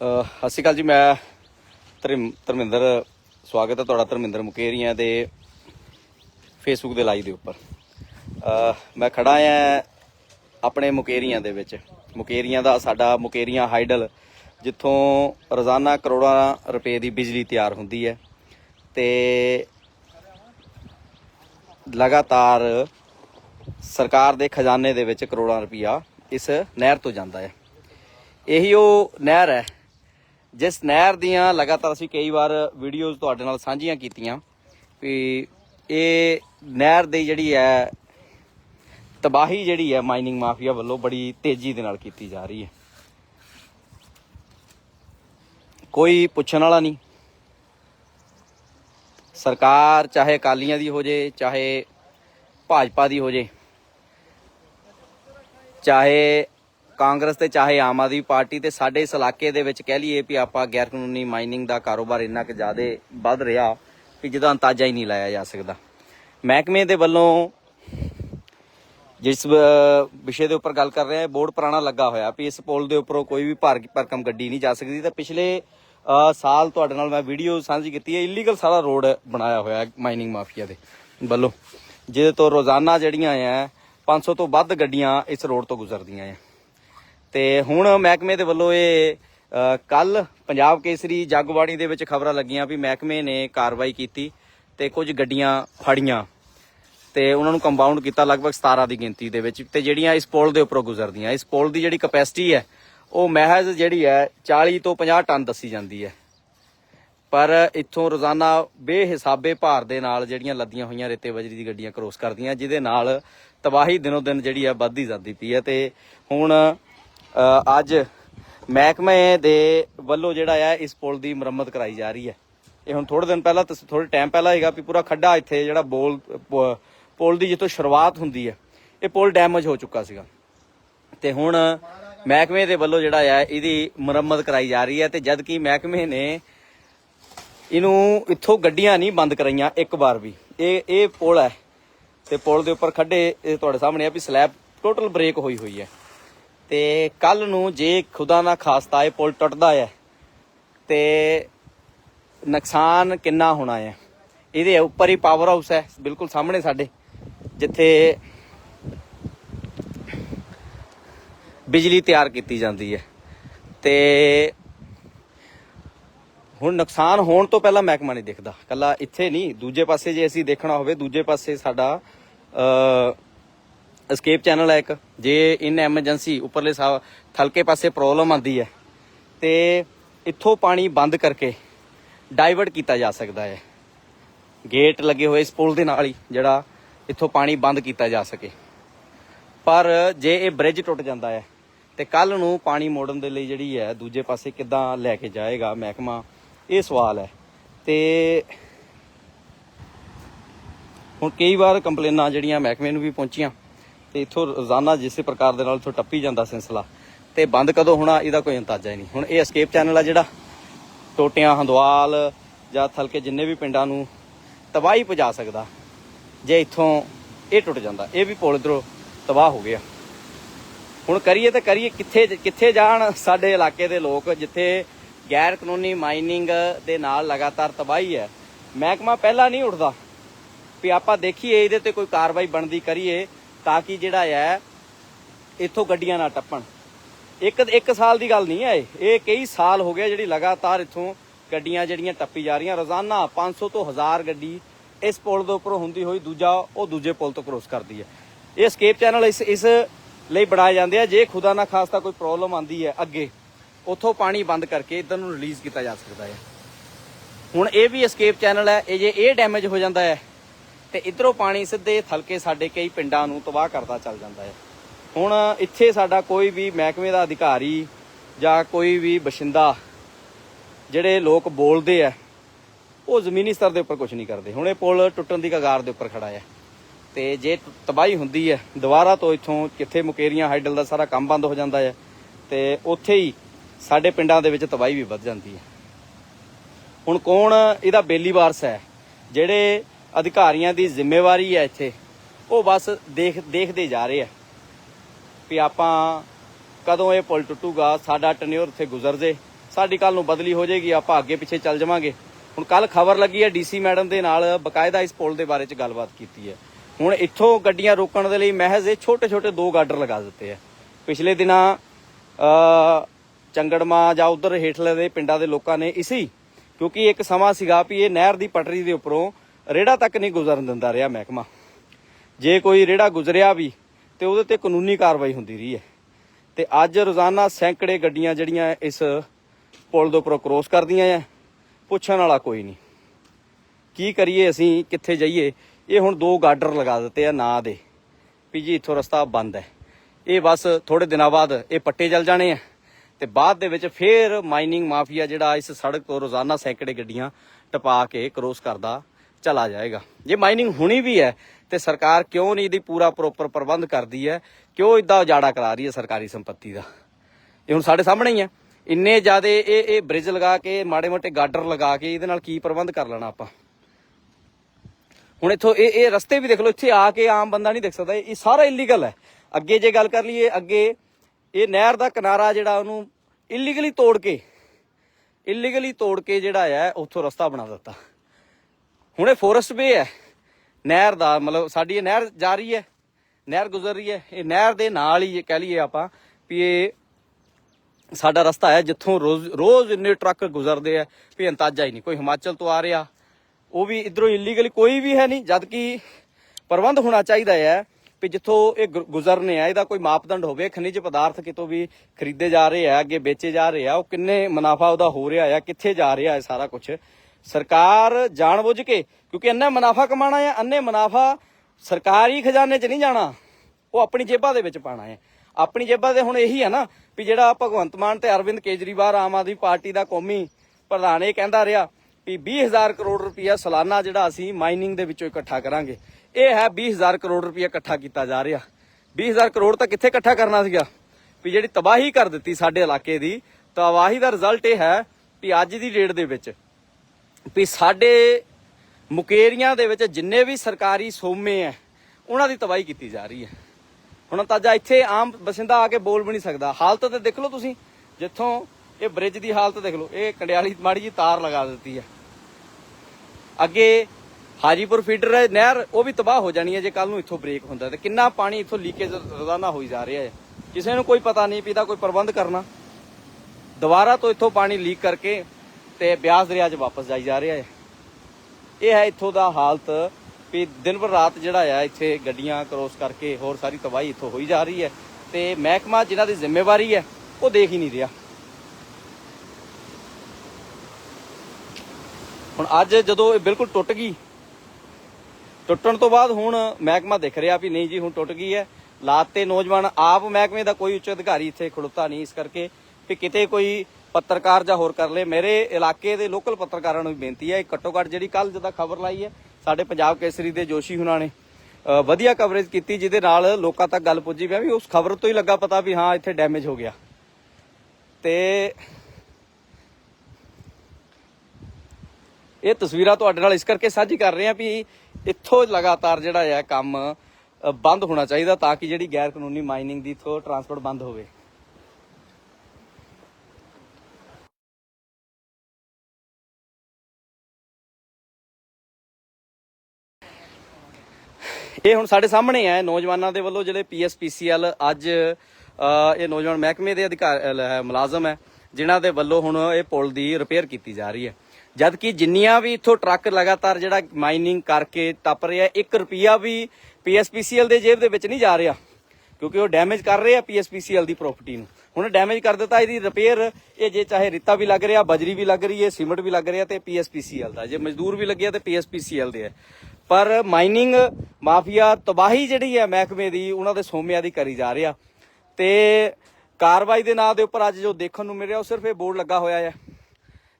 ਸਤਿ ਸ਼੍ਰੀ ਅਕਾਲ ਜੀ, ਮੈਂ ਧਰਮ- ਧਰਮਿੰਦਰ, ਸਵਾਗਤ ਹੈ ਤੁਹਾਡਾ ਧਰਮਿੰਦਰ ਮੁਕੇਰੀਆਂ ਦੇ ਫੇਸਬੁੱਕ ਦੇ ਲਾਈਵ ਦੇ ਉੱਪਰ। ਮੈਂ ਖੜਾ ਆ ਆਪਣੇ ਮੁਕੇਰੀਆਂ ਦੇ ਵਿੱਚ। ਮੁਕੇਰੀਆਂ ਦਾ ਸਾਡਾ ਮੁਕੇਰੀਆਂ ਹਾਈਡਲ, ਜਿੱਥੋਂ ਰੋਜ਼ਾਨਾ ਕਰੋੜਾਂ ਰੁਪਏ ਦੀ ਬਿਜਲੀ ਤਿਆਰ ਹੁੰਦੀ ਹੈ ਤੇ ਲਗਾਤਾਰ ਸਰਕਾਰ ਦੇ ਖਜ਼ਾਨੇ ਦੇ ਵਿੱਚ ਕਰੋੜਾਂ ਰੁਪਇਆ ਇਸ ਨਹਿਰ ਤੋਂ ਜਾਂਦਾ ਹੈ। ਇਹੀ ਉਹ ਨਹਿਰ ਹੈ ਜਿਸ ਨਹਿਰ ਦੀਆਂ ਲਗਾਤਾਰ ਅਸੀਂ ਕਈ ਵਾਰ ਵੀਡੀਓਜ਼ ਤੁਹਾਡੇ ਨਾਲ ਸਾਂਝੀਆਂ ਕੀਤੀਆਂ ਵੀ ਇਹ ਨਹਿਰ ਦੀ ਜਿਹੜੀ ਹੈ, ਤਬਾਹੀ ਜਿਹੜੀ ਹੈ ਮਾਈਨਿੰਗ ਮਾਫੀਆ ਵੱਲੋਂ ਬੜੀ ਤੇਜ਼ੀ ਦੇ ਨਾਲ ਕੀਤੀ ਜਾ ਰਹੀ ਹੈ। ਕੋਈ ਪੁੱਛਣ ਵਾਲਾ ਨਹੀਂ। ਸਰਕਾਰ ਚਾਹੇ ਅਕਾਲੀਆਂ ਦੀ ਹੋ ਜੇ, ਚਾਹੇ ਭਾਜਪਾ ਦੀ ਹੋ ਜੇ, ਚਾਹੇ ਕਾਂਗਰਸ ਤੇ ਚਾਹੇ ਆਮ ਆਦਮੀ ਪਾਰਟੀ ਤੇ ਸਾਡੇ ਇਸ ਇਲਾਕੇ ਦੇ ਵਿੱਚ ਕਹਿ ਲਈਏ ਵੀ ਆਪਾਂ ਗੈਰ ਕਾਨੂੰਨੀ ਮਾਈਨਿੰਗ ਦਾ ਕਾਰੋਬਾਰ ਇੰਨਾ ਕਿ ਜ਼ਿਆਦਾ ਵੱਧ ਰਿਹਾ ਵੀ ਜਿਹਦਾ ਅੰਦਾਜ਼ਾ ਹੀ ਨਹੀਂ ਲਾਇਆ ਜਾ ਸਕਦਾ। ਮਹਿਕਮੇ ਦੇ ਵੱਲੋਂ ਜਿਸ ਵਿਸ਼ੇ ਦੇ ਉੱਪਰ ਗੱਲ ਕਰ ਰਹੇ ਹਾਂ ਬੋਰਡ ਪੁਰਾਣਾ ਲੱਗਾ ਹੋਇਆ ਵੀ ਇਸ ਪੁਲ ਦੇ ਉੱਪਰੋਂ ਕੋਈ ਵੀ ਭਾਰ ਭਰਕਮ ਗੱਡੀ ਨਹੀਂ ਜਾ ਸਕਦੀ ਤਾਂ ਪਿਛਲੇ ਸਾਲ ਤੁਹਾਡੇ ਨਾਲ ਮੈਂ ਵੀਡੀਓ ਸਾਂਝੀ ਕੀਤੀ ਹੈ ਇਲੀਗਲ ਸਾਰਾ ਰੋਡ ਬਣਾਇਆ ਹੋਇਆ ਮਾਈਨਿੰਗ ਮਾਫੀਆ ਦੇ ਵੱਲੋਂ। ਜਿਹਦੇ ਤੋਂ ਰੋਜ਼ਾਨਾ ਜਿਹੜੀਆਂ ਆ 500 ਤੋਂ ਵੱਧ ਗੱਡੀਆਂ ਇਸ ਰੋਡ ਤੋਂ ਗੁਜ਼ਰਦੀਆਂ ਆ। ਤੇ ਹੁਣ ਮਹਿਕਮੇ ਦੇ ਵੱਲੋਂ ਇਹ ਕੱਲ ਪੰਜਾਬ ਕੇਸਰੀ ਜਗਬਾਣੀ ਦੇ ਵਿੱਚ ਖਬਰਾਂ ਲੱਗੀਆਂ ਵੀ ਮਹਿਕਮੇ ਨੇ ਕਾਰਵਾਈ ਕੀਤੀ ਤੇ ਕੁਝ ਗੱਡੀਆਂ ਫੜੀਆਂ ਤੇ ਉਹਨਾਂ ਨੂੰ ਕੰਪਾਊਂਡ ਕੀਤਾ ਲਗਭਗ 17 ਦੀ ਗਿਣਤੀ ਦੇ ਵਿੱਚ ਤੇ ਜਿਹੜੀਆਂ ਇਸ ਪੁਲ ਦੇ ਉੱਪਰੋਂ ਗੁਜ਼ਰਦੀਆਂ। ਇਸ ਪੁਲ ਦੀ ਜਿਹੜੀ ਕਪੈਸਿਟੀ ਹੈ, ਉਹ ਮਹਿਜ਼ ਜਿਹੜੀ ਹੈ 40 ਤੋਂ 50 ਟਨ ਦੱਸੀ ਜਾਂਦੀ ਹੈ। ਪਰ ਇੱਥੋਂ ਰੋਜ਼ਾਨਾ ਬੇਹਿਸਾਬੇ ਭਾਰ ਦੇ ਨਾਲ ਜਿਹੜੀਆਂ ਲੱਦੀਆਂ ਹੋਈਆਂ ਰੇਤੇ ਬਜਰੀ ਦੀ ਗੱਡੀਆਂ ਕ੍ਰੋਸ ਕਰਦੀਆਂ, ਜਿਹਦੇ ਨਾਲ ਤਬਾਹੀ ਦਿਨੋ ਦਿਨ ਜਿਹੜੀ ਹੈ ਵੱਧਦੀ ਜਾਂਦੀ ਪਈ ਹੈ ਤੇ ਹੁਣ ਅੱਜ ਮਹਿਕਮੇ ਦੇ ਵੱਲੋਂ ਜਿਹੜਾ ਆ, ਇਸ ਪੁਲ ਦੀ ਮੁਰੰਮਤ ਕਰਾਈ ਜਾ ਰਹੀ ਹੈ। ਇਹ ਹੁਣ ਥੋੜੇ ਦਿਨ ਪਹਿਲਾਂ ਥੋੜੇ ਟਾਈਮ ਪਹਿਲਾਂ ਹੈਗਾ ਵੀ ਪੂਰਾ ਖੱਡਾ ਇੱਥੇ ਜਿਹੜਾ ਬੋਲ, ਪ- ਪੁਲ ਦੀ ਜਿੱਥੋਂ ਸ਼ੁਰੂਆਤ ਹੁੰਦੀ ਹੈ, ਇਹ ਪੁਲ ਡੈਮੇਜ ਹੋ ਚੁੱਕਾ ਸੀਗਾ। ਤੇ ਹੁਣ ਮਹਿਕਮੇ ਦੇ ਵੱਲੋਂ ਜਿਹੜਾ ਆ, ਇਹਦੀ ਮੁਰੰਮਤ ਕਰਾਈ ਜਾ ਰਹੀ ਹੈ ਤੇ ਜਦ ਕਿ ਮਹਿਕਮੇ ਨੇ ਇਹਨੂੰ ਇੱਥੋਂ ਗੱਡੀਆਂ ਨਹੀਂ ਬੰਦ ਕਰਾਈਆਂ ਇੱਕ ਵਾਰ ਵੀ। ਇਹ ਇਹ ਪੁਲ ਹੈ ਤੇ ਪੁਲ ਦੇ ਉੱਪਰ ਖੱਡੇ ਇਹ ਤੁਹਾਡੇ ਸਾਹਮਣੇ ਆ ਵੀ ਸਲੈਬ ਟੋਟਲ ਬ੍ਰੇਕ ਹੋਈ ਹੋਈ ਹੈ। ਤੇ ਕੱਲ ਨੂੰ ਜੇ ਖੁਦਾ ਨਾ ਖਾਸਤਾ ਇਹ ਪੁਲ ਟੁੱਟਦਾ ਹੈ ਤੇ ਨੁਕਸਾਨ ਕਿੰਨਾ ਹੋਣਾ ਹੈ ਇਹਦੇ ਉੱਪਰ ਹੀ ਪਾਵਰ ਹਾਊਸ ਹੈ, ਬਿਲਕੁਲ ਸਾਹਮਣੇ ਸਾਡੇ, ਜਿੱਥੇ ਬਿਜਲੀ ਤਿਆਰ ਕੀਤੀ ਜਾਂਦੀ ਹੈ। ਤੇ ਹੁਣ ਨੁਕਸਾਨ ਹੋਣ ਤੋਂ ਪਹਿਲਾਂ ਮਹਿਕਮਾ ਨਹੀਂ ਦੇਖਦਾ। ਕੱਲਾ ਇੱਥੇ ਨਹੀਂ, ਦੂਜੇ ਪਾਸੇ ਜੇ ਅਸੀਂ ਦੇਖਣਾ ਹੋਵੇ, ਦੂਜੇ ਪਾਸੇ ਸਾਡਾ ਅਸਕੇਪ ਚੈਨਲ ਹੈ ਇੱਕ। ਜੇ ਇਨ ਐਮਰਜੈਂਸੀ ਉੱਪਰਲੇ ਸਾ ਥਲਕੇ ਪਾਸੇ ਪ੍ਰੋਬਲਮ ਆਂਦੀ ਹੈ, ਤੇ ਇੱਥੋਂ ਪਾਣੀ ਬੰਦ ਕਰਕੇ ਡਾਈਵਰਟ ਕੀਤਾ ਜਾ ਸਕਦਾ ਹੈ। ਗੇਟ ਲੱਗੇ ਹੋਏ ਇਸ ਪੁਲ ਦੇ ਨਾਲ ਹੀ, ਜਿਹੜਾ ਇੱਥੋਂ ਪਾਣੀ ਬੰਦ ਕੀਤਾ ਜਾ ਸਕੇ। ਪਰ ਜੇ ਇਹ ਬ੍ਰਿਜ ਟੁੱਟ ਜਾਂਦਾ ਹੈ, ਤੇ ਕੱਲ ਨੂੰ ਪਾਣੀ ਮੋੜਨ ਦੇ ਲਈ ਜਿਹੜੀ ਹੈ, ਦੂਜੇ ਪਾਸੇ ਕਿੱਦਾਂ ਲੈ ਕੇ ਜਾਏਗਾ ਮਹਿਕਮਾ, ਇਹ ਸਵਾਲ ਹੈ। ਤੇ ਹੁਣ ਕਈ ਵਾਰ ਕੰਪਲੇਨਾਂ ਜਿਹੜੀਆਂ ਮਹਿਕਮੇ ਨੂੰ ਵੀ ਪਹੁੰਚੀਆਂ ਤੇ ਇੱਥੋਂ ਰੋਜ਼ਾਨਾ ਜਿਸੇ ਪ੍ਰਕਾਰ ਦੇ ਨਾਲ ਇੱਥੋਂ ਟੱਪੀ ਜਾਂਦਾ ਸਿਲਸਿਲਾ, ਤੇ ਬੰਦ ਕਦੋਂ ਹੋਣਾ, ਇਹਦਾ ਕੋਈ ਅੰਦਾਜ਼ਾ ਹੀ ਨਹੀਂ। ਹੁਣ ਇਹ ਐਸਕੇਪ ਚੈਨਲ ਆ ਜਿਹੜਾ, ਟੋਟਿਆਂ, ਹੰਦਵਾਲ ਜਾਂ ਥਲਕੇ ਜਿੰਨੇ ਵੀ ਪਿੰਡਾਂ ਨੂੰ ਤਬਾਹੀ ਪਹੁੰਚਾ ਸਕਦਾ, ਜੇ ਇੱਥੋਂ ਇਹ ਟੁੱਟ ਜਾਂਦਾ, ਇਹ ਵੀ ਪੁਲ ਇਧਰੋਂ ਤਬਾਹ ਹੋ ਗਿਆ। ਹੁਣ ਕਰੀਏ ਤਾਂ ਕਰੀਏ, ਕਿੱਥੇ ਕਿੱਥੇ ਜਾਣ ਸਾਡੇ ਇਲਾਕੇ ਦੇ ਲੋਕ, ਜਿੱਥੇ ਗੈਰ ਕਾਨੂੰਨੀ ਮਾਈਨਿੰਗ ਦੇ ਨਾਲ ਲਗਾਤਾਰ ਤਬਾਹੀ ਹੈ। ਮਹਿਕਮਾ ਪਹਿਲਾਂ ਨਹੀਂ ਉੱਠਦਾ, ਵੀ ਆਪਾਂ ਦੇਖੀਏ, ਇਹਦੇ ਤੇ ਕੋਈ ਕਾਰਵਾਈ ਬਣਦੀ ਕਰੀਏ ਤਾਂ ਕਿ ਜਿਹੜਾ ਹੈ ਇੱਥੋਂ ਗੱਡੀਆਂ ਨਾ ਟੱਪਣ। ਇੱਕ ਇੱਕ ਸਾਲ ਦੀ ਗੱਲ ਨਹੀਂ ਹੈ ਇਹ। ਇਹ ਕਈ ਸਾਲ ਹੋ ਗਏ ਜਿਹੜੀ ਲਗਾਤਾਰ ਇੱਥੋਂ ਗੱਡੀਆਂ ਜਿਹੜੀਆਂ ਟੱਪੀ ਜਾ ਰਹੀਆਂ। ਰੋਜ਼ਾਨਾ 500 ਤੋਂ 1000 ਗੱਡੀ ਇਸ ਪੁਲ ਦੇ ਉੱਪਰੋਂ ਹੁੰਦੀ ਹੋਈ, ਦੂਜਾ ਉਹ ਦੂਜੇ ਪੁਲ ਤੋਂ ਕ੍ਰੋਸ ਕਰਦੀ ਹੈ। ਇਹ ਸਕੇਪ ਚੈਨਲ ਇਸ ਇਸ ਲਈ ਬਣਾਏ ਜਾਂਦੇ ਆ, ਜੇ ਖੁਦਾ ਨਾ ਖਾਸਤਾ ਕੋਈ ਪ੍ਰੋਬਲਮ ਆਂਦੀ ਹੈ ਅੱਗੇ, ਉੱਥੋਂ ਪਾਣੀ ਬੰਦ ਕਰਕੇ ਇਧਰ ਨੂੰ ਰਿਲੀਜ਼ ਕੀਤਾ ਜਾ ਸਕਦਾ ਹੈ। ਹੁਣ ਇਹ ਵੀ ਐਸਕੇਪ ਚੈਨਲ ਹੈ, ਇਹ ਜੇ ਇਹ ਡੈਮੇਜ ਹੋ ਜਾਂਦਾ ਹੈ ਤੇ ਇਧਰੋਂ ਪਾਣੀ ਸਿੱਧੇ ਥਲਕੇ ਸਾਡੇ ਕਈ ਪਿੰਡਾਂ ਨੂੰ ਤਬਾਹ ਕਰਦਾ ਚੱਲ ਜਾਂਦਾ ਹੈ। ਹੁਣ ਇੱਥੇ ਸਾਡਾ ਕੋਈ ਵੀ ਮਹਿਕਮੇ ਦਾ ਅਧਿਕਾਰੀ ਜਾਂ ਕੋਈ ਵੀ ਬਸ਼ਿੰਦਾ ਜਿਹੜੇ ਲੋਕ ਬੋਲਦੇ ਆ, ਉਹ ਜ਼ਮੀਨੀ ਸਤਰ ਦੇ ਉੱਪਰ ਕੁਝ ਨਹੀਂ ਕਰਦੇ। ਹੁਣ ਇਹ ਪੁਲ ਟੁੱਟਣ ਦੀ ਕਗਾਰ ਦੇ ਉੱਪਰ ਖੜਾ ਹੈ। ਤੇ ਜੇ ਤਬਾਹੀ ਹੁੰਦੀ ਹੈ, ਦੁਬਾਰਾ ਤੋਂ ਇੱਥੋਂ ਕਿੱਥੇ ਮੁਕੇਰੀਆਂ, ਹਾਈਡਲ ਦਾ ਸਾਰਾ ਕੰਮ ਬੰਦ ਹੋ ਜਾਂਦਾ ਹੈ ਤੇ ਉੱਥੇ ਹੀ ਸਾਡੇ ਪਿੰਡਾਂ ਦੇ ਵਿੱਚ ਤਬਾਹੀ ਵੀ ਵੱਧ ਜਾਂਦੀ ਹੈ। ਹੁਣ ਕੌਣ ਇਹਦਾ ਬੇਲੀ ਵਾਰਸ ਹੈ? ਜਿਹੜੇ ਅਧਿਕਾਰੀਆਂ ਦੀ ਜ਼ਿੰਮੇਵਾਰੀ ਹੈ ਇੱਥੇ। ਉਹ ਬਸ ਦੇਖ, ਦੇਖਦੇ ਜਾ ਰਹੇ ਆ ਵੀ ਆਪਾਂ ਕਦੋਂ ਇਹ ਪੁਲ ਟੁੱਟੂਗਾ, ਸਾਡਾ ਟਨਿਓਰ ਉੱਥੇ ਗੁਜ਼ਰ ਜੇ ਸਾਡੀ ਕੱਲ ਨੂੰ ਬਦਲੀ ਹੋ ਜਾਏਗੀ, ਆਪਾਂ ਅੱਗੇ ਪਿੱਛੇ ਚੱਲ ਜਾਵਾਂਗੇ। ਹੁਣ ਕੱਲ ਖਬਰ ਲੱਗੀ ਹੈ, ਡੀਸੀ ਮੈਡਮ ਦੇ ਨਾਲ ਬਕਾਇਦਾ ਇਸ ਪੁਲ ਦੇ ਬਾਰੇ ਚ ਗੱਲਬਾਤ ਕੀਤੀ ਹੈ। ਹੁਣ ਇੱਥੋਂ ਗੱਡੀਆਂ ਰੋਕਣ ਦੇ ਲਈ ਮਹਿਜ਼ ਇਹ ਛੋਟੇ ਛੋਟੇ ਦੋ ਗਾਡਰ ਲਗਾ ਦਿੱਤੇ ਆ। ਪਿਛਲੇ ਦਿਨਾਂ, ਅ, ਚੰਗੜਮਾ ਜਾਂ ਉਧਰ ਹੇਠਲੇ ਦੇ ਪਿੰਡਾਂ ਦੇ ਲੋਕਾਂ ਨੇ ਇਸੀ ਕਿਉਂਕਿ ਇੱਕ ਸਮਾਂ ਸੀਗਾ ਵੀ ਇਹ ਨਹਿਰ ਦੀ ਪਟੜੀ ਦੇ ਉੱਪਰੋਂ ਰੇੜਾ ਤੱਕ ਨਹੀਂ ਗੁਜ਼ਰਨ ਦਿੰਦਾ ਰਿਹਾ ਮਹਿਕਮਾ। ਜੇ ਕੋਈ ਰੇੜਾ ਗੁਜ਼ਰਿਆ ਵੀ, ਤੇ ਉਹਦੇ ਤੇ ਕਾਨੂੰਨੀ ਕਾਰਵਾਈ ਹੁੰਦੀ ਰਹੀ ਹੈ। ਤੇ ਅੱਜ ਰੋਜ਼ਾਨਾ ਸੈਂਕੜੇ ਗੱਡੀਆਂ ਜਿਹੜੀਆਂ ਇਸ ਪੁਲ ਦੇ ਉੱਪਰੋਂ ਕ੍ਰੋਸ ਕਰਦੀਆਂ ਐ ਪੁੱਛਣ ਵਾਲਾ ਕੋਈ ਨਹੀਂ। ਕੀ ਕਰੀਏ ਅਸੀਂ, ਕਿੱਥੇ ਜਾਈਏ? ਇਹ ਹੁਣ ਦੋ ਗਾਡਰ ਲਗਾ ਦਿੱਤੇ ਆ ਨਾਂ ਦੇ। ਵੀ ਜੀ, ਇੱਥੋਂ ਰਸਤਾ ਬੰਦ ਹੈ। ਇਹ ਬਸ ਥੋੜੇ ਦਿਨਾਂ ਬਾਅਦ ਇਹ ਪੱਟੇ ਚੱਲ ਜਾਣੇ ਆ। ਤੇ ਬਾਅਦ ਦੇ ਵਿੱਚ ਫੇਰ ਮਾਈਨਿੰਗ ਮਾਫੀਆ ਜਿਹੜਾ ਇਸ ਸੜਕ ਤੋਂ ਰੋਜ਼ਾਨਾ ਸੈਂਕੜੇ ਗੱਡੀਆਂ ਟਪਾ ਕੇ ਕ੍ਰੋਸ ਕਰਦਾ ਚਲਾ ਜਾਏਗਾ। ਜੇ ਮਾਈਨਿੰਗ ਹੁਣੀ ਵੀ ਹੈ, ਤੇ ਸਰਕਾਰ ਕਿਉਂ ਨਹੀਂ ਇਹਦੀ ਪੂਰਾ ਪ੍ਰੋਪਰ ਪ੍ਰਬੰਧ ਕਰਦੀ ਹੈ? ਕਿਉਂ ਇਦਾਂ ਉਜਾੜਾ ਕਰਾ ਰਹੀ ਹੈ ਸਰਕਾਰੀ ਸੰਪਤੀ ਦਾ? ਇਹ ਹੁਣ ਸਾਡੇ ਸਾਹਮਣੇ ਹੀ ਹੈ। ਇੰਨੇ ਜ਼ਿਆਦੇ ਇਹ ਇਹ ਬ੍ਰਿਜ ਲਗਾ ਕੇ ਮਾੜੇ ਮੋਟੇ ਗਾਡਰ ਲਗਾ ਕੇ ਇਹਦੇ ਨਾਲ ਕੀ ਪ੍ਰਬੰਧ ਕਰ ਲੈਣਾ ਆਪਾਂ? ਹੁਣ ਇੱਥੋਂ ਇਹ ਇਹ ਰਸਤੇ ਵੀ ਦੇਖ ਲਓ, ਇੱਥੇ ਆ ਕੇ ਆਮ ਬੰਦਾ ਨਹੀਂ ਦੇਖ ਸਕਦਾ। ਇਹ ਸਾਰਾ ਇਲੀਗਲ ਹੈ। ਅੱਗੇ ਜੇ ਗੱਲ ਕਰ ਲਈਏ, ਅੱਗੇ ਇਹ ਨਹਿਰ ਦਾ ਕਿਨਾਰਾ ਜਿਹੜਾ ਉਹਨੂੰ ਇਲੀਗਲੀ ਤੋੜ ਕੇ ਇਲੀਗਲੀ ਤੋੜ ਕੇ ਜਿਹੜਾ ਹੈ ਉੱਥੋਂ ਰਸਤਾ ਬਣਾ ਦਿੱਤਾ। ਹੁਣ ਇਹ ਫੋਰੈਸਟ ਵੇ ਹੈ। ਨਹਿਰ ਦਾ ਮਤਲਬ ਸਾਡੀ ਇਹ ਨਹਿਰ ਜਾ ਰਹੀ ਹੈ। ਨਹਿਰ ਗੁਜ਼ਰ ਰਹੀ ਹੈ। ਇਹ ਨਹਿਰ ਦੇ ਨਾਲ ਹੀ ਕਹਿ ਲਈਏ ਆਪਾਂ ਵੀ ਇਹ ਸਾਡਾ ਰਸਤਾ ਹੈ ਜਿੱਥੋਂ ਰੋਜ਼ ਰੋਜ਼ ਇੰਨੇ ਟਰੱਕ ਗੁਜ਼ਰਦੇ ਆ ਵੀ ਅੰਤਾਜਾ ਹੀ ਨਹੀਂ। ਕੋਈ ਹਿਮਾਚਲ ਤੋਂ ਆ ਰਿਹਾ, ਉਹ ਵੀ ਇਧਰੋਂ ਇਲੀਗਲੀ ਕੋਈ ਵੀ ਹੈ ਨਹੀਂ, ਜਦ ਕਿ ਪ੍ਰਬੰਧ ਹੋਣਾ ਚਾਹੀਦਾ ਹੈ ਵੀ ਜਿੱਥੋਂ ਇਹ ਗੁ- ਗੁਜ਼ਰਨੇ ਆ, ਇਹਦਾ ਕੋਈ ਮਾਪਦੰਡ ਹੋਵੇ। ਖਣਿਜ ਪਦਾਰਥ ਕਿਤੋਂ ਵੀ ਖਰੀਦੇ ਜਾ ਰਹੇ ਆ, ਅੱਗੇ ਵੇਚੇ ਜਾ ਰਹੇ ਆ, ਉਹ ਕਿੰਨੇ ਮੁਨਾਫਾ ਉਹਦਾ ਹੋ ਰਿਹਾ ਆ, ਕਿੱਥੇ ਜਾ ਰਿਹਾ ਹੈ ਸਾਰਾ ਕੁਝ ਸਰਕਾਰ ਜਾਣਬੁੱਝ ਕੇ, ਕਿਉਂਕਿ ਇੰਨਾ ਮੁਨਾਫਾ ਕਮਾਣਾ ਹੈ ਅੰਨੇ ਮੁਨਾਫਾ ਸਰਕਾਰੀ ਖਜ਼ਾਨੇ 'ਚ ਨਹੀਂ ਜਾਣਾ। ਉਹ ਆਪਣੀ ਜੇਬਾਂ ਦੇ ਵਿੱਚ ਪਾਣਾ ਹੈ। ਆਪਣੀ ਜੇਬਾਂ ਦੇ ਹੁਣ ਇਹੀ ਹੈ ਨਾ ਵੀ ਜਿਹੜਾ ਭਗਵੰਤ ਮਾਨ ਤੇ ਅਰਵਿੰਦ ਕੇਜਰੀਵਾਲ ਆਮ ਆਦਮੀ ਪਾਰਟੀ ਦਾ ਕੌਮੀ ਪ੍ਰਧਾਨ, ਇਹ ਕਹਿੰਦਾ ਰਿਹਾ ਵੀ 20000 ਕਰੋੜ ਰੁਪਇਆ ਸਾਲਾਨਾ ਜਿਹੜਾ ਅਸੀਂ ਮਾਈਨਿੰਗ ਦੇ ਵਿੱਚੋਂ ਇਕੱਠਾ ਕਰਾਂਗੇ। ਇਹ ਹੈ 20000 ਕਰੋੜ ਰੁਪਇਆ ਇਕੱਠਾ ਕੀਤਾ ਜਾ ਰਿਹਾ। 20000 ਕਰੋੜ ਤਾਂ ਕਿੱਥੇ ਇਕੱਠਾ ਕਰਨਾ ਸੀਗਾ? ਵੀ ਜਿਹੜੀ ਤਬਾਹੀ ਕਰ ਦਿੱਤੀ ਸਾਡੇ ਇਲਾਕੇ ਦੀ, ਤਬਾਹੀ ਦਾ ਰਿਜ਼ਲਟ ਇਹ ਹੈ ਵੀ ਅੱਜ ਦੀ ਡੇਟ ਦੇ ਵਿੱਚ ਵੀ ਸਾਡੇ ਮੁਕੇਰੀਆਂ ਦੇ ਵਿੱਚ ਜਿੰਨੇ ਵੀ ਸਰਕਾਰੀ ਸੋਮੇ ਆ ਉਹਨਾਂ ਦੀ ਤਬਾਹੀ ਕੀਤੀ ਜਾ ਰਹੀ ਹੈ ਹੁਣ ਤਾਜਾ ਇੱਥੇ ਆਮ ਬਸਿੰਦਾ ਆ ਕੇ ਬੋਲ ਵੀ ਨਹੀਂ ਸਕਦਾ। ਹਾਲਤ ਤੇ ਦੇਖ ਲਓ ਤੁਸੀਂ, ਜਿੱਥੋਂ ਇਹ ਬ੍ਰਿਜ ਦੀ ਹਾਲਤ ਦੇਖ ਲਓ, ਇਹ ਕੰਡਿਆਲੀ ਮਾੜੀ ਜੀ ਤਾਰ ਲਗਾ ਦਿੱਤੀ ਹੈ ਅੱਗੇ ਹਾਜੀਪੁਰ ਫੀਡਰ ਹੈ, ਨਹਿਰ, ਉਹ ਵੀ ਤਬਾਹ ਹੋ ਜਾਣੀ ਹੈ ਜੇ ਕੱਲ ਨੂੰ ਇੱਥੋਂ ਬ੍ਰੇਕ ਹੁੰਦਾ ਤੇ ਕਿੰਨਾ ਪਾਣੀ ਇੱਥੋਂ ਲੀਕੇਜ ਰੋਜ਼ਾਨਾ ਹੋਈ ਜਾ ਰਿਹਾ ਹੈ ਕਿਸੇ ਨੂੰ ਕੋਈ ਪਤਾ ਨਹੀਂ ਵੀ ਇਹਦਾ ਕੋਈ ਪ੍ਰਬੰਧ ਕਰਨਾ। ਦੁਬਾਰਾ ਤੋਂ ਇੱਥੋਂ ਪਾਣੀ ਲੀਕ ਕਰਕੇ ਤੇ ਬਿਆਸ ਦਰਿਆ 'ਚ ਵਾਪਸ ਜਾਈ ਜਾ ਰਿਹਾ ਹੈ। ਇਹ ਹੈ ਇੱਥੋਂ ਦਾ ਹਾਲਤ ਵੀ ਦਿਨ ਭਰ ਰਾਤ ਜਿਹੜਾ ਆ, ਇੱਥੇ ਗੱਡੀਆਂ ਕ੍ਰੋਸ ਕਰਕੇ ਹੋਰ ਸਾਰੀ ਤਬਾਹੀ ਇੱਥੋਂ ਹੋਈ ਜਾ ਰਹੀ ਹੈ ਤੇ ਮਹਿਕਮਾ ਜਿਨ੍ਹਾਂ ਦੀ ਜ਼ਿੰਮੇਵਾਰੀ ਹੈ, ਉਹ ਦੇਖ ਹੀ ਨਹੀਂ ਰਿਹਾ। ਹੁਣ ਅੱਜ ਜਦੋਂ ਇਹ ਬਿਲਕੁਲ ਟੁੱਟ ਗਈ, ਟੁੱਟਣ ਤੋਂ ਬਾਅਦ ਹੁਣ ਮਹਿਕਮਾ ਦਿਖ ਰਿਹਾ ਵੀ ਨਹੀਂ ਜੀ, ਹੁਣ ਟੁੱਟ ਗਈ ਹੈ। ਲਾਤੇ ਨੌਜਵਾਨ ਆਪ ਮਹਿਕਮੇ ਦਾ ਕੋਈ ਉੱਚ ਅਧਿਕਾਰੀ ਇੱਥੇ ਖੜੁੱਤਾ ਨਹੀਂ, ਇਸ ਕਰਕੇ ਕਿ ਕਿਤੇ ਕੋਈ ਪੱਤਰਕਾਰ ਜਾਂ ਹੋਰ ਕਰ ਲੇ ਮੇਰੇ ਇਲਾਕੇ ਦੇ ਲੋਕਲ ਪੱਤਰਕਾਰਾਂ ਨੂੰ ਵੀ ਬੇਨਤੀ ਹੈ ਘੱਟੋ ਘੱਟ ਜਿਹੜੀ ਕੱਲ ਜਦੋਂ ਖਬਰ ਲਾਈ ਹੈ, ਸਾਡੇ ਪੰਜਾਬ ਕੇਸਰੀ ਦੇ ਜੋਸ਼ੀ ਹੁਣਾਂ ਨੇ ਵਧੀਆ ਕਵਰੇਜ ਕੀਤੀ, ਜਿਹਦੇ ਨਾਲ ਲੋਕਾਂ ਤੱਕ ਗੱਲ ਪੁੱਜੀ ਪਿਆ ਵੀ ਉਸ ਖਬਰ ਤੋਂ ਹੀ ਲੱਗਾ ਪਤਾ ਵੀ ਹਾਂ, ਇੱਥੇ ਡੈਮੇਜ ਹੋ ਗਿਆ। ਤੇ ਇਹ ਤਸਵੀਰਾਂ ਤੁਹਾਡੇ ਨਾਲ ਇਸ ਕਰਕੇ ਸਾਂਝੀ ਕਰ ਰਹੇ ਹਾਂ ਵੀ ਇੱਥੋਂ ਲਗਾਤਾਰ ਜਿਹੜਾ ਹੈ ਕੰਮ ਬੰਦ ਹੋਣਾ ਚਾਹੀਦਾ ਤਾਂ ਕਿ ਜਿਹੜੀ ਗੈਰ ਕਾਨੂੰਨੀ ਮਾਈਨਿੰਗ ਦੀ ਇੱਥੋਂ ਟਰਾਂਸਪੋਰਟ ਬੰਦ ਹੋਵੇ। ਇਹ ਹੁਣ ਸਾਡੇ ਸਾਹਮਣੇ ਹੈ, ਨੌਜਵਾਨਾਂ ਦੇ ਵੱਲੋਂ ਜਿਹੜੇ ਪੀਐਸਪੀਸੀਐਲ ਅੱਜ ਇਹ ਨੌਜਵਾਨ ਮਹਿਕਮੇ ਦੇ ਅਧਿਕਾਰ ਮੁਲਾਜ਼ਮ ਹੈ, ਜਿਨ੍ਹਾਂ ਦੇ ਵੱਲੋਂ ਹੁਣ ਇਹ ਪੁਲ ਦੀ ਰਿਪੇਅਰ ਕੀਤੀ ਜਾ ਰਹੀ ਹੈ। ਜਦ ਕਿ ਜਿੰਨੀਆਂ ਵੀ ਇੱਥੋਂ ਟਰੱਕ ਲਗਾਤਾਰ ਜਿਹੜਾ ਮਾਈਨਿੰਗ ਕਰਕੇ ਟੱਪ ਰਿਹਾ 1 ਰੁਪਿਆ ਵੀ ਪੀਐਸਪੀਸੀਐਲ ਦੇ ਜੇਬ ਦੇ ਵਿੱਚ ਨਹੀਂ ਜਾ ਰਿਹਾ, ਕਿਉਂਕਿ ਉਹ ਡੈਮੇਜ ਕਰ ਰਹੇ ਆ ਪੀਐਸਪੀਸੀਐਲ ਦੀ ਪ੍ਰਾਪਰਟੀ ਨੂੰ। ਹੁਣ ਡੈਮੇਜ ਕਰ ਦਿੱਤਾ, ਇਹਦੀ ਰਿਪੇਅਰ ਇਹ ਜੇ ਚਾਹੇ ਰੇਤਾ ਵੀ ਲੱਗ ਰਿਹਾ, ਬਜਰੀ ਵੀ ਲੱਗ ਰਹੀ ਹੈ, ਸੀਮੈਂਟ ਵੀ ਲੱਗ ਰਿਹਾ ਤੇ ਪੀਐਸਪੀਸੀਐਲ ਦਾ, ਜੇ ਮਜ਼ਦੂਰ ਵੀ ਲੱਗਿਆ ਤੇ ਪੀਐਸਪੀਸੀਐਲ ਦੇ ਹੈ। ਪਰ ਮਾਈਨਿੰਗ ਮਾਫੀਆ ਤਬਾਹੀ ਜਿਹੜੀ ਹੈ ਮਹਿਕਮੇ ਦੀ, ਉਹਨਾਂ ਦੇ ਸੋਮਿਆਂ ਦੀ ਕਰੀ ਜਾ ਰਿਹਾ ਤੇ ਕਾਰਵਾਈ ਦੇ ਨਾਂ ਦੇ ਉੱਪਰ ਅੱਜ ਜੋ ਦੇਖਣ ਨੂੰ ਮਿਲ ਰਿਹਾ, ਉਹ ਸਿਰਫ ਇਹ ਬੋਰਡ ਲੱਗਾ ਹੋਇਆ ਹੈ।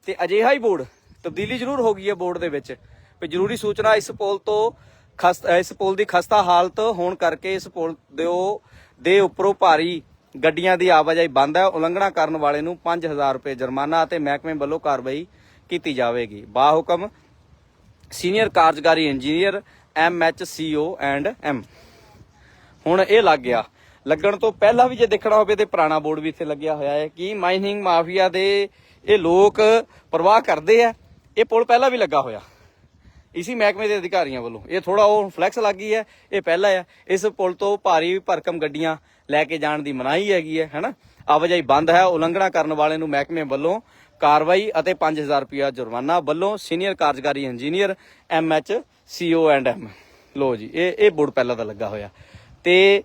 ਤੇ ਅਜਿਹਾ ਹੀ ਬੋਰਡ, ਤਬਦੀਲੀ ਜ਼ਰੂਰ ਹੋ ਗਈ ਹੈ ਬੋਰਡ ਦੇ ਵਿੱਚ। ਵੀ ਜ਼ਰੂਰੀ ਸੂਚਨਾ ਇਸ ਪੁਲ ਤੋਂ ਖਸ ਇਸ ਪੁਲ ਦੀ ਖਸਤਾ ਹਾਲਤ ਹੋਣ ਕਰਕੇ ਇਸ ਪੁਲ ਦੇ ਦੇ ਉੱਪਰੋਂ ਭਾਰੀ ਗੱਡੀਆਂ ਦੀ ਆਵਾਜਾਈ ਬੰਦ ਹੈ। ਉਲੰਘਣਾ ਕਰਨ ਵਾਲੇ ਨੂੰ 5000 ਰੁਪਏ ਜੁਰਮਾਨਾ ਅਤੇ ਮਹਿਕਮੇ ਵੱਲੋਂ ਕਾਰਵਾਈ ਕੀਤੀ ਜਾਵੇਗੀ। ਬਾਹੁਕਮ ਸੀਨੀਅਰ ਕਾਰਜਕਾਰੀ engineer, M H O and M. ਹੁਣ ਇਹ ਲੱਗ ਗਿਆ। ਲੱਗਣ ਤੋਂ ਪਹਿਲਾਂ ਵੀ ਜੇ ਦੇਖਣਾ ਹੋਵੇ ਤੇ ਪੁਰਾਣਾ ਬੋਰਡ ਵੀ ਇੱਥੇ ਲੱਗਿਆ ਹੋਇਆ ਹੈ ਕਿ ਮਾਈਨਿੰਗ ਮਾਫੀਆ ਦੇ ਇਹ ਲੋਕ ਪ੍ਰਵਾਹ ਕਰਦੇ ਆ। ਇਹ ਪੁਲ ਪਹਿਲਾਂ ਵੀ ਲੱਗਾ ਹੋਇਆ। ਇਸੀ ਮਹਿਕਮੇ ਦੇ ਅਧਿਕਾਰੀਆਂ ਵੱਲੋਂ। ਇਹ ਥੋੜਾ ਉਹ ਫਲੈਕਸ ਲੱਗ ਗਈ ਹੈ, ਇਹ ਪਹਿਲਾਂ ਹੈ। ਇਸ ਪੁਲ ਤੋਂ ਭਾਰੀ ਭਰਕਮ ਗੱਡੀਆਂ ਲੈ ਕੇ ਜਾਣ ਦੀ ਮਨਾਹੀ ਹੈਗੀ ਹੈ, ਹੈਨਾ? ਆਵਾਜਾਈ ਬੰਦ ਹੈ, ਉਲੰਘਣਾ ਕਰਨ ਵਾਲੇ ਨੂੰ ਮਹਿਕਮੇ ਵੱਲੋਂ ਕਾਰਵਾਈ ਅਤੇ 5000 ਰੁਪਿਆ ਜੁਰਮਾਨਾ ਵੱਲੋਂ ਸੀਨੀਅਰ ਕਾਰਜਕਾਰੀ engineer M H C O and M. ਲੋ ਜੀ, ਇਹ ਇਹ ਬੋਰਡ ਪਹਿਲਾਂ ਦਾ ਲੱਗਾ ਹੋਇਆ। ਤੇ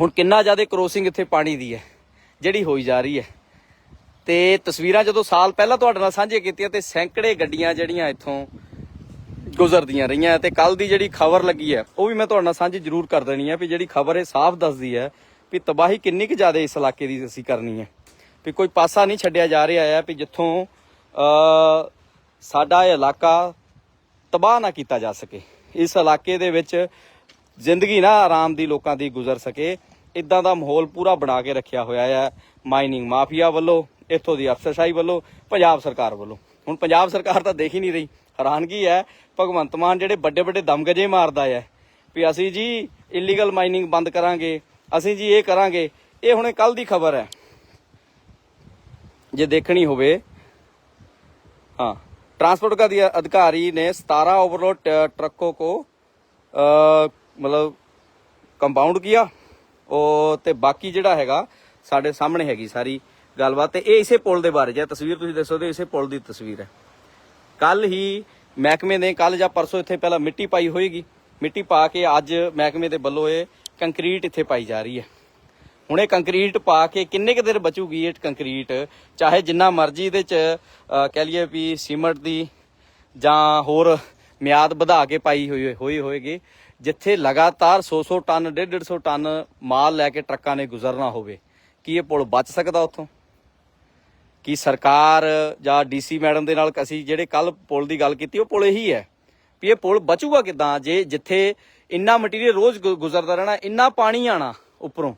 ਹੁਣ ਕਿੰਨਾ ਜ਼ਿਆਦਾ ਕ੍ਰੋਸਿੰਗ ਇੱਥੇ ਪਾਣੀ ਦੀ ਹੈ, ਜਿਹੜੀ ਹੋਈ ਜਾ ਰਹੀ ਹੈ। ਤੇ ਤਸਵੀਰਾਂ ਜਦੋਂ ਸਾਲ ਪਹਿਲਾਂ ਤੁਹਾਡੇ ਨਾਲ ਸਾਂਝੇ ਕੀਤੀਆਂ ਤੇ ਸੈਂਕੜੇ ਗੱਡੀਆਂ ਜਿਹੜੀਆਂ ਇੱਥੋਂ ਗੁਜ਼ਰਦੀਆਂ ਰਹੀਆਂ ਤੇ ਕੱਲ ਦੀ ਜਿਹੜੀ ਖਬਰ ਲੱਗੀ ਹੈ, ਉਹ ਵੀ ਮੈਂ ਤੁਹਾਡੇ ਨਾਲ ਸਾਂਝੀ ਜ਼ਰੂਰ ਕਰ ਦੇਣੀ ਹੈ ਵੀ ਜਿਹੜੀ ਖਬਰ ਇਹ ਸਾਫ਼ ਦੱਸਦੀ ਹੈ ਵੀ ਤਬਾਹੀ ਕਿੰਨੀ ਕੁ ਜ਼ਿਆਦਾ ਇਸ ਇਲਾਕੇ ਦੀ ਅਸੀਂ ਕਰਨੀ ਹੈ। ਵੀ ਕੋਈ ਪਾਸਾ ਨਹੀਂ ਛੱਡਿਆ ਜਾ ਰਿਹਾ ਹੈ ਵੀ ਜਿੱਥੋਂ ਸਾਡਾ ਇਹ ਇਲਾਕਾ ਤਬਾਹ ਨਾ ਕੀਤਾ ਜਾ ਸਕੇ। ਇਸ ਇਲਾਕੇ ਦੇ ਵਿੱਚ ਜ਼ਿੰਦਗੀ ਨਾ ਆਰਾਮ ਦੀ ਲੋਕਾਂ ਦੀ ਗੁਜ਼ਰ ਸਕੇ। ਇਦਾਂ ਦਾ ਮਾਹੌਲ ਪੂਰਾ ਬਣਾ ਕੇ ਰੱਖਿਆ ਹੋਇਆ ਹੈ ਮਾਈਨਿੰਗ ਮਾਫੀਆ ਵੱਲੋਂ, ਇੱਥੋਂ ਦੀ ਅਫਸਰਸ਼ਾਹੀ ਵੱਲੋਂ, ਪੰਜਾਬ ਸਰਕਾਰ ਵੱਲੋਂ। ਹੁਣ ਪੰਜਾਬ ਸਰਕਾਰ ਤਾਂ ਦੇਖ ਹੀ ਨਹੀਂ ਰਹੀ। ਹੈਰਾਨਗੀ ਹੈ, ਭਗਵੰਤ ਮਾਨ ਜਿਹੜੇ ਵੱਡੇ ਵੱਡੇ ਦਮਗਜੇ ਮਾਰਦਾ ਹੈ ਵੀ ਅਸੀਂ ਜੀ ਇਲੀਗਲ ਮਾਈਨਿੰਗ ਬੰਦ ਕਰਾਂਗੇ, ਅਸੀਂ ਜੀ ਇਹ ਕਰਾਂਗੇ, ਇਹ ਹੁਣੇ ਕੱਲ ਦੀ ਖਬਰ ਹੈ। ਜੇ ਦੇਖਣੀ ਹੋਵੇ हाँ ट्रांसपोर्ट का दिया अधिकारी ने सतारह ओवरलोड ट- ट्रकों को ਅ, ਮਤਲਬ ਕੰਪਾਊਂਡ ਕੀਤਾ ਉਹ ਤੇ ਬਾਕੀ ਜਿਹੜਾ ਹੈਗਾ ਸਾਡੇ ਸਾਹਮਣੇ ਹੈਗੀ ਸਾਰੀ ਗੱਲਬਾਤ ਤੇ ਇਹ ਇਸੇ ਪੁਲ ਦੇ ਬਾਰੇ ਜੇ ਤਸਵੀਰ ਤੁਸੀਂ ਦੱਸੋ ਤੇ ਇਸੇ ਪੁਲ ਦੀ ਤਸਵੀਰ ਹੈ ਕੱਲ ਹੀ ਮਹਿਕਮੇ ਨੇ ਕੱਲ ਜਾਂ ਪਰਸੋਂ ਇੱਥੇ ਪਹਿਲਾਂ ਮਿੱਟੀ ਪਾਈ ਹੋਏਗੀ ਮਿੱਟੀ ਪਾ ਕੇ ਅੱਜ ਮਹਿਕਮੇ ਦੇ ਵੱਲੋਂ ਇਹ ਕੰਕਰੀਟ ਇੱਥੇ ਪਾਈ ਜਾ ਰਹੀ ਹੈ ਹੁਣ ਇਹ ਕੰਕਰੀਟ ਪਾ ਕੇ ਕਿੰਨੇ ਕੁ ਦੇਰ ਬਚੂਗੀ ਇਹ ਕੰਕਰੀਟ? ਚਾਹੇ ਜਿੰਨਾ ਮਰਜ਼ੀ ਇਹਦੇ ਚ ਅਹ, ਕਹਿ ਲਈਏ ਵੀ ਸੀਮੈਂਟ ਦੀ ਜਾਂ ਹੋਰ ਮਿਆਦ ਵਧਾ ਕੇ ਪਾਈ ਹੋਈ ਹੋਈ ਹੋਏਗੀ ਜਿੱਥੇ ਲਗਾਤਾਰ 100-100 ਟਨ 150 ਟਨ ਮਾਲ ਲੈ ਕੇ ਟਰੱਕਾਂ ਨੇ ਗੁਜ਼ਰਨਾ ਹੋਵੇ ਕੀ ਇਹ ਪੁਲ ਬਚ ਸਕਦਾ ਉੱਥੋਂ? ਕੀ ਸਰਕਾਰ ਜਾਂ ਡੀਸੀ ਮੈਡਮ ਦੇ ਨਾਲ ਅਸੀਂ ਜਿਹੜੇ ਕੱਲ ਪੁਲ ਦੀ ਗੱਲ ਕੀਤੀ ਉਹ ਪੁਲ ਇਹੀ ਹੈ ਵੀ ਇਹ ਪੁਲ ਬਚੂਗਾ ਕਿਦਾਂ? ਜੇ ਜਿੱਥੇ ਇੰਨਾ ਮਟੀਰੀਅਲ ਰੋਜ਼ ਗੁ- ਗੁਜ਼ਰਦਾ ਰਹਿਣਾ ਇੰਨਾ ਪਾਣੀ ਆਣਾ ਉੱਪਰੋਂ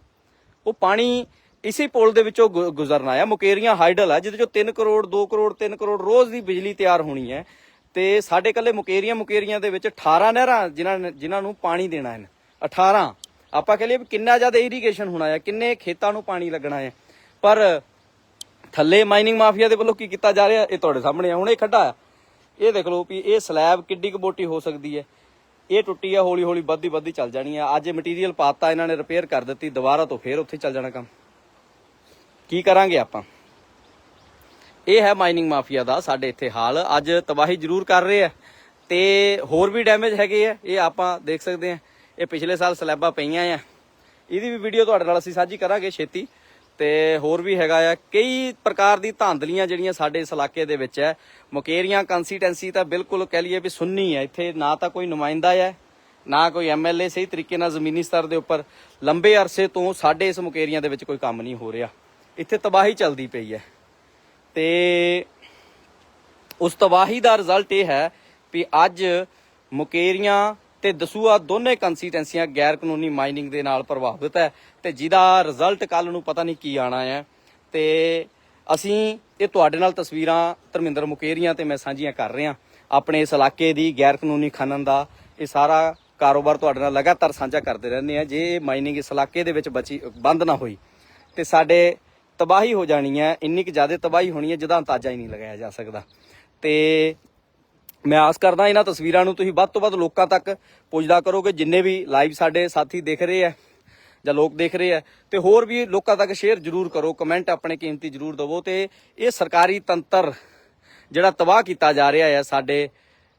ਉਹ ਪਾਣੀ ਇਸੇ ਪੁਲ ਦੇ ਵਿੱਚੋਂ ਗੁ- ਗੁਜ਼ਰਨਾ ਆ ਮੁਕੇਰੀਆਂ ਹਾਈਡਲ ਆ, ਜਿਹਦੇ ਚੋਂ 3 ਕਰੋੜ 2 ਕਰੋੜ 3 ਕਰੋੜ ਰੋਜ਼ ਦੀ ਬਿਜਲੀ ਤਿਆਰ ਹੋਣੀ ਹੈ। ਤੇ ਸਾਡੇ ਕੱਲੇ ਮੁਕੇਰੀਆਂ ਮੁਕੇਰੀਆਂ ਦੇ ਵਿੱਚ 18 ਨਹਿਰਾਂ ਜਿਨ੍ਹਾਂ ਨੇ- ਜਿਨ੍ਹਾਂ ਨੂੰ ਪਾਣੀ ਦੇਣਾ ਹੈ। 18 ਆਪਾਂ ਕਹ ਲਈਏ ਵੀ ਕਿੰਨਾ ਜ਼ਿਆਦਾ ਇਰੀਗੇਸ਼ਨ ਹੋਣਾ ਹੈ, ਕਿੰਨੇ ਖੇਤਾਂ ਨੂੰ ਪਾਣੀ ਲੱਗਣਾ ਹੈ। ਪਰ ਥੱਲੇ ਮਾਈਨਿੰਗ ਮਾਫੀਆ ਦੇ ਵੱਲੋਂ ਕੀ ਕੀਤਾ ਜਾ ਰਿਹਾ? ਇਹ ਤੁਹਾਡੇ ਸਾਹਮਣੇ ਆ। ਹੁਣ ਇਹ ਖੱਡਾ ਆ। ਇਹ ਦੇਖ ਲਓ ਵੀ ਇਹ ਸਲੈਬ ਕਿੱਡੀ ਕੁ ਮੋਟੀ ਹੋ ਸਕਦੀ ਹੈ। ਇਹ ਟੁੱਟੀ ਆ ਹੌਲੀ ਹੌਲੀ ਵੱਧਦੀ ਵੱਧਦੀ ਚੱਲ ਜਾਣੀ ਆ। ਅੱਜ ਮਟੀਰੀਅਲ ਪਾਤਾ, ਇਹਨਾਂ ਨੇ ਰਿਪੇਅਰ ਕਰ ਦਿੱਤੀ, ਦੁਬਾਰਾ ਤੋਂ ਫੇਰ ਉੱਥੇ ਚੱਲ ਜਾਣਾ ਕੰਮ। ਕੀ ਕਰਾਂਗੇ ਆਪਾਂ? ਇਹ ਹੈ ਮਾਈਨਿੰਗ ਮਾਫੀਆ ਦਾ ਸਾਡੇ ਇੱਥੇ ਹਾਲ। ਅੱਜ ਤਬਾਹੀ ਜ਼ਰੂਰ ਕਰ ਰਹੇ ਆ ਤੇ ਹੋਰ ਵੀ ਡੈਮੇਜ ਹੈਗੇ ਆ, ਇਹ ਆਪਾਂ ਦੇਖ ਸਕਦੇ ਆ। ਇਹ ਪਿਛਲੇ ਸਾਲ ਸਲੈਬਾਂ ਪਈਆਂ ਆ। ਇਹਦੀ ਵੀ ਵੀਡੀਓ ਤੁਹਾਡੇ ਨਾਲ ਅਸੀਂ ਸਾਂਝੀ ਕਰਾਂਗੇ ਛੇਤੀ। ਤੇ ਹੋਰ ਵੀ ਹੈਗਾ ਆ, ਕਈ ਪ੍ਰਕਾਰ ਦੀ ਧਾਂਦਲੀਆਂ ਜਿਹੜੀਆਂ ਸਾਡੇ ਇਸ ਇਲਾਕੇ ਦੇ ਵਿੱਚ ਹੈ। ਮੁਕੇਰੀਆਂ ਕੰਸੀਟੈਂਸੀ ਤਾਂ ਬਿਲਕੁਲ ਕਹਿ ਲਈਏ ਵੀ ਸੁੰਨੀ ਹੈ। ਇੱਥੇ ਨਾ ਤਾਂ ਕੋਈ ਨੁਮਾਇੰਦਾ ਹੈ, ਨਾ ਕੋਈ ਐਮਐਲਏ ਸਹੀ ਤਰੀਕੇ ਨਾਲ ਜ਼ਮੀਨੀ ਸਤਰ ਦੇ ਉੱਪਰ ਲੰਬੇ ਅਰਸੇ ਤੋਂ ਸਾਡੇ ਇਸ ਮੁਕੇਰੀਆਂ ਦੇ ਵਿੱਚ ਕੋਈ ਕੰਮ ਨਹੀਂ ਹੋ ਰਿਹਾ। ਇੱਥੇ ਤਬਾਹੀ ਚੱਲਦੀ ਪਈ ਹੈ। ਤੇ ਉਸ ਤਬਾਹੀ ਦਾ ਰਿਜ਼ਲਟ ਇਹ ਹੈ ਵੀ ਅੱਜ ਮੁਕੇਰੀਆਂ ਤੇ ਦਸੂਆ ਦੋਨੇ ਕੰਸੀਟੈਂਸੀਆਂ ਗੈਰ ਕਾਨੂੰਨੀ ਮਾਈਨਿੰਗ ਦੇ ਨਾਲ ਪ੍ਰਭਾਵਿਤ ਹੈ ਤੇ ਜਿਹਦਾ ਰਿਜ਼ਲਟ ਕੱਲ ਨੂੰ ਪਤਾ ਨਹੀਂ ਕੀ ਆਣਾ ਹੈ। ਤੇ ਅਸੀਂ ਇਹ ਤੁਹਾਡੇ ਨਾਲ ਤਸਵੀਰਾਂ ਧਰਮਿੰਦਰ ਮੁਕੇਰੀਆਂ ਤੇ ਮੈਂ ਸਾਂਝੀਆਂ ਕਰ ਰਿਹਾ। ਆਪਣੇ ਇਸ ਇਲਾਕੇ ਦੀ ਗੈਰ ਕਾਨੂੰਨੀ ਖਨਨ ਦਾ ਇਹ ਸਾਰਾ ਕਾਰੋਬਾਰ ਤੁਹਾਡੇ ਨਾਲ ਲਗਾਤਾਰ ਸਾਂਝਾ ਕਰਦੇ ਰਹਿੰਦੇ ਆ ਜੇ ਮਾਈਨਿੰਗ ਇਸ ਇਲਾਕੇ ਦੇ ਵਿੱਚ ਬਚੀ, ਬੰਦ ਨਾ ਹੋਈ, ਤੇ ਸਾਡੇ ਤਬਾਹੀ ਹੋ ਜਾਣੀ ਹੈ। ਇੰਨੀ ਕੁ ਜ਼ਿਆਦਾ ਤਬਾਹੀ ਹੋਣੀ ਹੈ, ਜਿਹਦਾ ਅੰਦਾਜ਼ਾ ਹੀ ਨਹੀਂ ਲਗਾਇਆ ਜਾ ਸਕਦਾ। ਤੇ ਮੈਂ ਆਸ ਕਰਦਾ ਇਹਨਾਂ ਤਸਵੀਰਾਂ ਨੂੰ ਤੁਸੀਂ ਵੱਧ ਤੋਂ ਵੱਧ ਲੋਕਾਂ ਤੱਕ ਪੁੱਜਦਾ ਕਰੋਗੇ ਜਿੰਨੇ ਵੀ ਲਾਈਵ ਸਾਡੇ ਸਾਥੀ ਦੇਖ ਰਹੇ ਆ ਜਾਂ ਲੋਕ ਦੇਖ ਰਹੇ ਆ। ਤੇ ਹੋਰ ਵੀ ਲੋਕਾਂ ਤੱਕ ਸ਼ੇਅਰ ਜ਼ਰੂਰ ਕਰੋ ਕਮੈਂਟ ਆਪਣੇ ਕੀਮਤੀ ਜ਼ਰੂਰ ਦਿਵੋ ਤੇ ਇਹ ਸਰਕਾਰੀ ਤੰਤਰ ਜਿਹੜਾ ਤਬਾਹ ਕੀਤਾ ਜਾ ਰਿਹਾ ਹੈ ਸਾਡੇ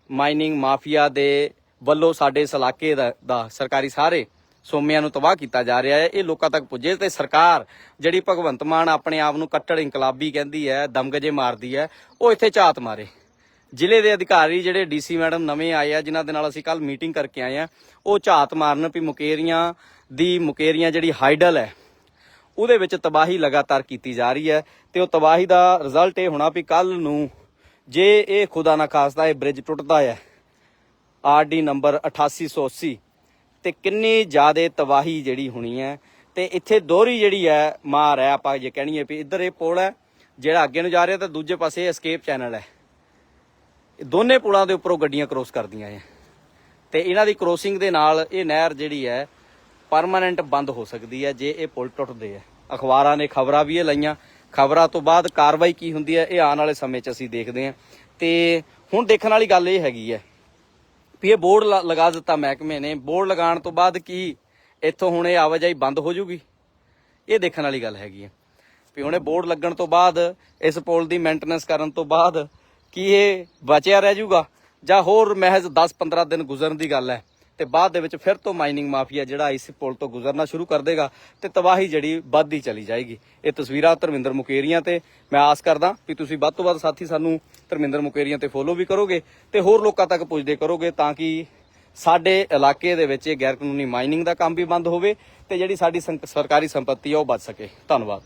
ਮਾਈਨਿੰਗ ਮਾਫੀਆ ਦੇ ਵੱਲੋਂ ਸਾਡੇ ਇਸ ਇਲਾਕੇ ਦਾ, ਦਾ ਸਰਕਾਰੀ ਸਾਰੇ ਸੋਮਿਆਂ ਨੂੰ ਤਬਾਹ ਕੀਤਾ ਜਾ ਰਿਹਾ ਹੈ ਇਹ ਲੋਕਾਂ ਤੱਕ ਪੁੱਜੇ ਤੇ ਸਰਕਾਰ ਜਿਹੜੀ ਭਗਵੰਤ ਮਾਨ ਆਪਣੇ ਆਪ ਨੂੰ ਕੱਟੜ ਇਨਕਲਾਬੀ ਕਹਿੰਦੀ ਹੈ ਦਮਗਜੇ ਮਾਰਦੀ ਹੈ ਉਹ ਇੱਥੇ ਝਾਤ ਮਾਰੇ। ਜ਼ਿਲ੍ਹੇ ਦੇ ਅਧਿਕਾਰੀ ਜਿਹੜੇ ਡੀਸੀ ਮੈਡਮ ਨਵੇਂ ਆਏ ਆ, ਜਿਨ੍ਹਾਂ ਦੇ ਨਾਲ ਅਸੀਂ ਕੱਲ ਮੀਟਿੰਗ ਕਰਕੇ ਆਏ ਆ, ਉਹ ਝਾਤ ਮਾਰਨ ਵੀ ਮੁਕੇਰੀਆਂ ਦੀ ਮੁਕੇਰੀਆਂ ਜਿਹੜੀ ਹਾਈਡਲ ਹੈ, ਉਹਦੇ ਵਿੱਚ ਤਬਾਹੀ ਲਗਾਤਾਰ ਕੀਤੀ ਜਾ ਰਹੀ ਹੈ ਤੇ ਉਹ ਤਬਾਹੀ ਦਾ ਰਿਜ਼ਲਟ ਇਹ ਹੋਣਾ ਵੀ ਕੱਲ ਨੂੰ ਜੇ ਇਹ ਖੁਦਾ ਨਾ ਖਾਸਤਾ ਇਹ ਬ੍ਰਿਜ ਟੁੱਟਦਾ ਹੈ, ਆਰਡੀ ਨੰਬਰ 8880 ਤੇ ਕਿੰਨੀ ਜ਼ਿਆਦਾ ਤਬਾਹੀ ਜਿਹੜੀ ਹੋਣੀ ਹੈ, ਤੇ ਇੱਥੇ ਦੋਹਰੀ ਜਿਹੜੀ ਹੈ, ਮਾਰ ਹੈ, ਆਪਾਂ ਜੇ ਕਹਿਣੀਏ ਵੀ ਇੱਧਰ ਇਹ ਪੁਲ ਹੈ, ਜਿਹੜਾ ਅੱਗੇ ਨੂੰ ਜਾ ਰਿਹਾ ਤੇ ਦੂਜੇ ਪਾਸੇ ਐਸਕੇਪ ਚੈਨਲ ਹੈ। ਦੋਨੇ ਪੁਲਾਂ ਦੇ ਉੱਪਰੋਂ ਗੱਡੀਆਂ ਕ੍ਰੋਸ ਕਰਦੀਆਂ ਹੈ ਤੇ ਇਹਨਾਂ ਦੀ ਕ੍ਰੋਸਿੰਗ ਦੇ ਨਾਲ ਇਹ ਨਹਿਰ ਜਿਹੜੀ ਹੈ ਪਰਮਾਨੈਂਟ ਬੰਦ ਹੋ ਸਕਦੀ ਹੈ ਜੇ ਇਹ ਪੁਲ ਟੁੱਟਦੇ ਆ ਅਖਬਾਰਾਂ ਨੇ ਖਬਰਾਂ ਵੀ ਇਹ ਲਈਆਂ। ਖਬਰਾਂ ਤੋਂ ਬਾਅਦ ਕਾਰਵਾਈ ਕੀ ਹੁੰਦੀ ਹੈ, ਇਹ ਆਉਣ ਵਾਲੇ ਸਮੇਂ 'ਚ ਅਸੀਂ ਦੇਖਦੇ ਹਾਂ। ਤੇ ਹੁਣ ਦੇਖਣ ਵਾਲੀ ਗੱਲ ਇਹ ਹੈਗੀ ਹੈ ਵੀ ਇਹ ਬੋਰਡ ਲ- ਲਗਾ ਦਿੱਤਾ ਮਹਿਕਮੇ ਨੇ। ਬੋਰਡ ਲਗਾਉਣ ਤੋਂ ਬਾਅਦ ਕੀ ਇੱਥੋਂ ਹੁਣ ਇਹ ਆਵਾਜਾਈ ਬੰਦ ਹੋ ਜੂਗੀ? ਇਹ ਦੇਖਣ ਵਾਲੀ ਗੱਲ ਹੈਗੀ ਹੈ। ਵੀ ਹੁਣ ਇਹ ਬੋਰਡ ਲੱਗਣ ਤੋਂ ਬਾਅਦ, ਇਸ ਪੁਲ ਦੀ ਮੇਨਟੇਨੈਂਸ ਕਰਨ ਤੋਂ ਬਾਅਦ ਕਿ ਇਹ ਬਚਿਆ ਰਹਿ ਜੂਗਾ ਜਾਂ ਹੋਰ ਮਹਿਜ਼ 10-15 ਦਿਨ ਗੁਜ਼ਰਨ ਦੀ ਗੱਲ ਹੈ ਤੇ ਬਾਅਦ ਦੇ ਵਿੱਚ ਫਿਰ ਤੋਂ ਮਾਈਨਿੰਗ ਮਾਫੀਆ ਜਿਹੜਾ ਇਸ ਪੁਲ ਤੋਂ ਗੁਜ਼ਰਨਾ ਸ਼ੁਰੂ ਕਰ ਦੇਗਾ ਤੇ ਤਬਾਹੀ ਜਿਹੜੀ ਵੱਧਦੀ ਚਲੀ ਜਾਏਗੀ। ਇਹ ਤਸਵੀਰਾਂ ਧਰਮਿੰਦਰ ਮੁਕੇਰੀਆਂ ਤੇ ਮੈਂ ਆਸ ਕਰਦਾ ਵੀ ਤੁਸੀਂ ਵੱਧ ਤੋਂ ਵੱਧ ਸਾਥੀ ਸਾਨੂੰ ਧਰਮਿੰਦਰ ਮੁਕੇਰੀਆਂ ਤੇ ਫੋਲੋ ਵੀ ਕਰੋਗੇ ਤੇ ਹੋਰ ਲੋਕਾਂ ਤੱਕ ਪੁੱਜਦੇ ਕਰੋਗੇ ਤਾਂ ਕਿ ਸਾਡੇ ਇਲਾਕੇ ਦੇ ਵਿੱਚ ਇਹ ਗੈਰ ਕਾਨੂੰਨੀ ਮਾਈਨਿੰਗ ਦਾ ਕੰਮ ਵੀ ਬੰਦ ਹੋਵੇ ਤੇ ਜਿਹੜੀ ਸਾਡੀ ਸੰਕ- ਸਰਕਾਰੀ ਸੰਪਤੀ ਆ ਉਹ ਬਚ ਸਕੇ। ਧੰਨਵਾਦ।